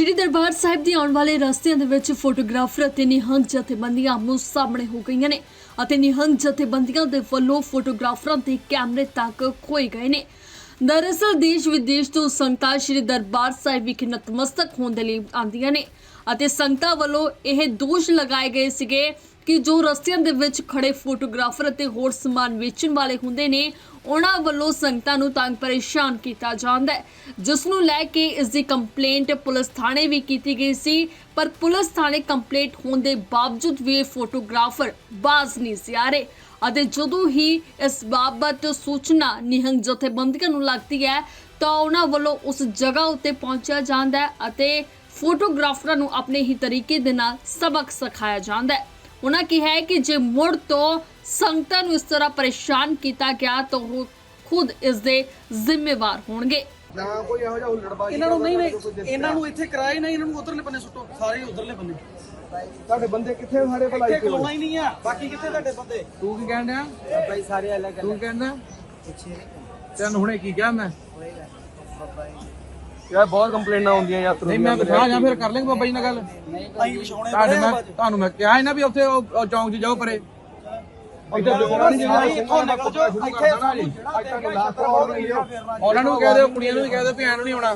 ਸ਼੍ਰੀ ਦਰਬਾਰ ਸਾਹਿਬ ਦੀ ਆਉਣ ਵਾਲੇ ਰਸਤਿਆਂ ਦੇ ਵਿੱਚ ਫੋਟੋਗ੍ਰਾਫਰ ਅਤੇ ਨਿਹੰਗ ਜਥੇਬੰਦੀਆਂ ਆਮੋ ਸਾਹਮਣੇ ਹੋ ਗਈਆਂ ਨੇ ਅਤੇ ਨਿਹੰਗ ਜਥੇਬੰਦੀਆਂ ਦੇ ਵੱਲੋਂ ਫੋਟੋਗ੍ਰਾਫਰਾਂ ਦੇ ਕੈਮਰੇ ਤੱਕ ਖੋਏ ਗਏ ਨੇ। ਦਰਅਸਲ ਦੇਸ਼ ਵਿਦੇਸ਼ ਤੋਂ ਸੰਗਤਾਂ ਸ਼੍ਰੀ ਦਰਬਾਰ ਸਾਹਿਬ ਵਿਖੇ ਨਤਮਸਤਕ ਹੋਣ ਦੇ ਲਈ ਆਉਂਦੀਆਂ ਨੇ ਅਤੇ ਸੰਗਤਾਂ ਵੱਲੋਂ ਇਹ ਦੋਸ਼ ਲਗਾਏ ਗਏ ਸੀਗੇ ਕਿ ਜੋ ਰਸਤਿਆਂ ਦੇ ਵਿੱਚ ਖੜੇ ਫੋਟੋਗ੍ਰਾਫਰ ਅਤੇ ਹੋਰ ਸਮਾਨ ਵੇਚਣ ਵਾਲੇ ਹੁੰਦੇ ਨੇ, ਉਹਨਾਂ ਵੱਲੋਂ ਸੰਗਤਾਂ ਨੂੰ ਤੰਗ ਪਰੇਸ਼ਾਨ ਕੀਤਾ ਜਾਂਦਾ ਹੈ। ਜਿਸ ਨੂੰ ਲੈ ਕੇ ਇਸ ਦੀ ਕੰਪਲੇਂਟ ਪੁਲਿਸ ਥਾਣੇ ਵੀ ਕੀਤੀ ਗਈ ਸੀ, ਪਰ ਪੁਲਿਸ ਥਾਣੇ ਕੰਪਲੇਂਟ ਹੋਣ ਦੇ ਬਾਵਜੂਦ ਵੀ ਇਹ ਫੋਟੋਗ੍ਰਾਫਰ ਬਾਜ਼ ਨਹੀਂ ਸੀ ਆ ਰਹੇ। ਅਤੇ ਜਦੋਂ ਹੀ ਇਸ ਬਾਬਤ ਸੂਚਨਾ ਨਿਹੰਗ ਜਥੇਬੰਦੀਆਂ ਨੂੰ ਲੱਗਦੀ ਹੈ, ਤਾਂ ਉਹਨਾਂ ਵੱਲੋਂ ਉਸ ਜਗ੍ਹਾ ਉੱਤੇ ਪਹੁੰਚਿਆ ਜਾਂਦਾ ਹੈ ਅਤੇ ਫੋਟੋਗ੍ਰਾਫਰਾਂ ਨੂੰ ਆਪਣੇ ਹੀ ਤਰੀਕੇ ਦੇ ਨਾਲ ਸਬਕ ਸਿਖਾਇਆ ਜਾਂਦਾ ਹੈ। ਉਹਨਾਂ ਕਿਹਾ ਹੈ ਕਿ ਜੇ ਮੁੜ ਤੋਂ ਸੰਗਤਾਂ ਨੂੰ ਇਸ ਤਰ੍ਹਾਂ ਪਰੇਸ਼ਾਨ ਕੀਤਾ ਗਿਆ ਤਾਂ ਉਹ ਖੁਦ ਇਸ ਦੇ ਜ਼ਿੰਮੇਵਾਰ ਹੋਣਗੇ। ਨਾ ਕੋਈ ਇਹੋ ਜਿਹਾ ਹੁੱਲੜਬਾਜ਼ੀ ਇਹਨਾਂ ਨੂੰ ਨਹੀਂ ਨਹੀਂ ਇਹਨਾਂ ਨੂੰ ਇੱਥੇ ਕਰਾਇਆ ਹੀ ਨਹੀਂ ਇਹਨਾਂ ਨੂੰ ਉਧਰਲੇ ਬੰਨੇ ਸੁੱਟੋ ਸਾਰੇ ਉਧਰਲੇ ਬੰਨੇ। ਤੁਹਾਡੇ ਬੰਦੇ ਕਿੱਥੇ ਸਾਰੇ ਭਲਾ ਇੱਥੇ ਇੱਥੇ ਖਲੋਣਾ ਹੀ? ਨਹੀਂ ਆ ਬਾਕੀ ਕਿੱਥੇ ਤੁਹਾਡੇ ਬੰਦੇ? ਤੂੰ ਕੀ ਕਹਿਣ ਡਿਆ? ਬਾਈ ਸਾਰੇ ਅਲੱਗ ਤੂੰ ਕਹਿੰਦਾ ਤੈਨੂੰ ਹੁਣੇ ਕੀ ਕਿਹਾ ਮੈਂ? ਯਾਰ ਬਹੁਤ ਕੰਪਲੇਨਾਂ ਆਉਂਦੀਆਂ ਯਾਰ ਨਹੀਂ ਮੈਂ ਬਿਠਾ ਜਾਂ ਫਿਰ ਕਰ ਲੈਂਗੇ ਬਾਬਾ ਜੀ ਨਾਲ ਗੱਲ। ਅਸੀਂ ਵਿਛਾਉਣੇ ਤੁਹਾਡੇ ਮੈਂ ਤੁਹਾਨੂੰ ਮੈਂ ਕਿਹਾ ਸੀ ਨਾ ਵੀ ਉੱਥੇ ਉਹ ਚੌਂਕ 'ਚ ਜਾਓ ਪਰੇ। ਇੱਥੇ ਸਾਰੇ ਇੱਥੋਂ ਨਿਕਲ ਜਾਓ ਇੱਥੇ ਉਹਨਾਂ ਨੂੰ ਕਹਿ ਦਿਓ ਕੁੜੀਆਂ ਨੂੰ ਵੀ ਕਹਿ ਦਿਓ ਭੈਣ ਨੂੰ ਨਹੀਂ ਆਉਣਾ।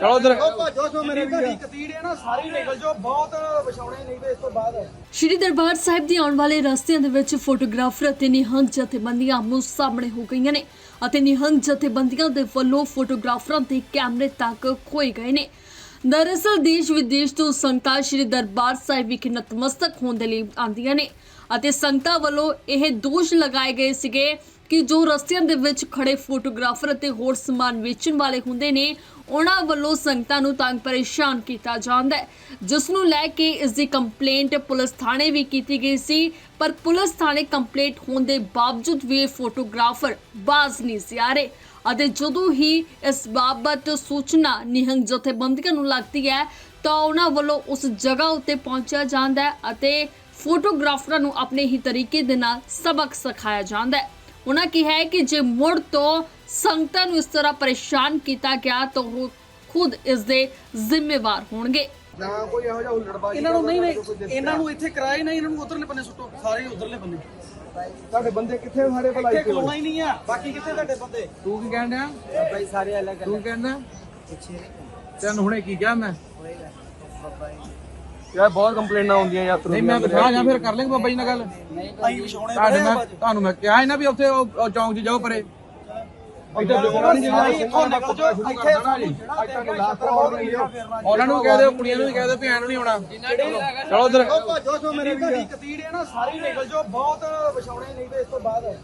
ਚਲੋ ਉਧਰ। ਜੋ ਜੋ ਮੇਰੇ ਘੜੀ ਕਤੀੜੇ ਨਾ ਸਾਰੇ ਨਿਕਲ ਜਾਓ ਬਹੁਤ ਵਿਛਾਉਣੇ ਨਹੀਂ ਤੇ ਇਸ ਤੋਂ ਬਾਅਦ। ਸ਼੍ਰੀ ਦਰਬਾਰ ਸਾਹਿਬ ਦੀ ਆਉਣ ਵਾਲੇ ਰਸਤਿਆਂ ਦੇ ਵਿੱਚ ਫੋਟੋਗ੍ਰਾਫਰ ਅਤੇ ਨਿਹੰਗ ਜਥੇਬੰਦੀਆਂ ਆਮੋ ਸਾਹਮਣੇ ਹੋ ਗਈਆਂ ਨੇ ਅਤੇ ਨਿਹੰਗ ਜਥੇਬੰਦੀਆਂ ਦੇ ਵੱਲੋਂ ਫੋਟੋਗ੍ਰਾਫਰਾਂ ਦੇ ਕੈਮਰੇ ਤੱਕ ਖੋਏ ਗਏ ਨੇ। ਦਰਅਸਲ ਦੇਸ਼ ਵਿਦੇਸ਼ ਤੋਂ ਸੰਗਤਾਂ ਸ਼੍ਰੀ ਦਰਬਾਰ ਸਾਹਿਬ ਵਿਖੇ ਨਤਮਸਤਕ ਹੋਣ ਦੇ ਲਈ ਆਉਂਦੀਆਂ ਨੇ ਅਤੇ ਸੰਗਤਾਂ ਵੱਲੋਂ ਇਹ ਦੋਸ਼ ਲਗਾਏ ਗਏ ਸੀਗੇ ਕਿ ਜੋ ਰਸਤਿਆਂ ਦੇ ਵਿੱਚ ਖੜੇ ਫੋਟੋਗ੍ਰਾਫਰ ਅਤੇ ਹੋਰ ਸਮਾਨ ਵੇਚਣ ਵਾਲੇ ਹੁੰਦੇ ਨੇ, ਉਹਨਾਂ ਵੱਲੋਂ ਸੰਗਤਾਂ ਨੂੰ ਤੰਗ ਪਰੇਸ਼ਾਨ ਕੀਤਾ ਜਾਂਦਾ ਹੈ। ਜਿਸ ਨੂੰ ਲੈ ਕੇ ਇਸ ਦੀ ਕੰਪਲੇਂਟ ਪੁਲਿਸ ਥਾਣੇ ਵੀ ਕੀਤੀ ਗਈ ਸੀ, ਪਰ ਪੁਲਿਸ ਥਾਣੇ ਕੰਪਲੇਂਟ ਹੋਣ ਦੇ ਬਾਵਜੂਦ ਵੀ ਇਹ ਫੋਟੋਗ੍ਰਾਫਰ ਬਾਜ਼ ਨਹੀਂ ਸੀ ਆ ਰਹੇ। ਅਤੇ ਜਦੋਂ ਹੀ ਇਸ ਬਾਬਤ ਸੂਚਨਾ ਨਿਹੰਗ ਜਥੇਬੰਦੀਆਂ ਨੂੰ ਲੱਗਦੀ ਹੈ, ਤਾਂ ਉਹਨਾਂ ਵੱਲੋਂ ਉਸ ਜਗ੍ਹਾ ਉੱਤੇ ਪਹੁੰਚਿਆ ਜਾਂਦਾ ਹੈ ਅਤੇ ਫੋਟੋਗ੍ਰਾਫਰਾਂ ਨੂੰ ਆਪਣੇ ਹੀ ਤਰੀਕੇ ਦੇ ਨਾਲ ਸਬਕ ਸਿਖਾਇਆ ਜਾਂਦਾ ਹੈ। ਉਹਨਾਂ ਕਿਹਾ ਹੈ ਕਿ ਜੇ ਮੁੜ ਤੋਂ ਸੰਗਤਾਂ ਨੂੰ ਇਸ ਤਰ੍ਹਾਂ ਪਰੇਸ਼ਾਨ ਕੀਤਾ ਗਿਆ ਤਾਂ ਉਹ ਖੁਦ ਇਸ ਦੇ ਜ਼ਿੰਮੇਵਾਰ ਹੋਣਗੇ। ਨਾ ਕੋਈ ਇਹੋ ਜਿਹਾ ਹੁੱਲੜਬਾਜ਼ੀ ਇਹਨਾਂ ਨੂੰ ਨਹੀਂ ਨਹੀਂ ਇਹਨਾਂ ਨੂੰ ਇੱਥੇ ਕਰਾਇਆ ਹੀ ਨਹੀਂ ਇਹਨਾਂ ਨੂੰ ਉਧਰਲੇ ਬੰਨੇ ਸੁੱਟੋ ਸਾਰੇ ਉਧਰਲੇ ਬੰਨੇ। ਤੁਹਾਡੇ ਬੰਦੇ ਕਿੱਥੇ ਸਾਰੇ ਭਲਾ ਇੱਥੇ ਖਲੋਣਾ ਹੀ ਨਹੀਂ ਆ ਬਾਕੀ ਕਿੱਥੇ ਤੁਹਾਡੇ ਬੰਦੇ? ਤੂੰ ਕੀ ਕਹਿਣ ਡਿਆ? ਬਾਈ ਸਾਰੇ ਅਲੱਗ ਤੂੰ ਕਹਿੰਦਾ ਤੈਨੂੰ ਹੁਣੇ ਕੀ ਕਿਹਾ ਮੈਂ? ਯਾਰ ਬਹੁਤ ਕੰਪਲੇਨਾਂ ਆਉਂਦੀਆਂ ਯਾਰ ਨਹੀਂ ਮੈਂ ਬਿਠਾ ਜਾਂ ਫਿਰ ਕਰ ਲੈਂਗੇ ਬਾਬਾ ਜੀ ਨਾਲ ਗੱਲ। ਅਸੀਂ ਵਿਛਾਉਣੇ ਤੁਹਾਡੇ ਮੈਂ ਤੁਹਾਨੂੰ ਮੈਂ ਕਿਹਾ ਸੀ ਨਾ ਵੀ ਉੱਥੇ ਉਹ ਚੌਂਕ 'ਚ ਜਾਓ ਪਰੇ। ਉਹਨਾਂ ਨੂੰ ਕਹਿ ਦਿਓ ਕੁੜੀਆਂ ਨੂੰ ਵੀ ਕਹਿ ਦਿਓ ਭੈਣ ਨੂੰ ਨਹੀਂ ਆਉਣਾ। ਚਲੋ ਉਧਰ। ਜੋ ਜੋ ਮੇਰੇ ਘੜੀ ਕਤੀੜੇ ਨਾ ਸਾਰੇ ਨਿਕਲ ਜਾਓ ਬਹੁਤ ਵਿਛਾਉਣੇ ਨਹੀਂ ਤੇ ਇਸ ਤੋਂ ਬਾਅਦ।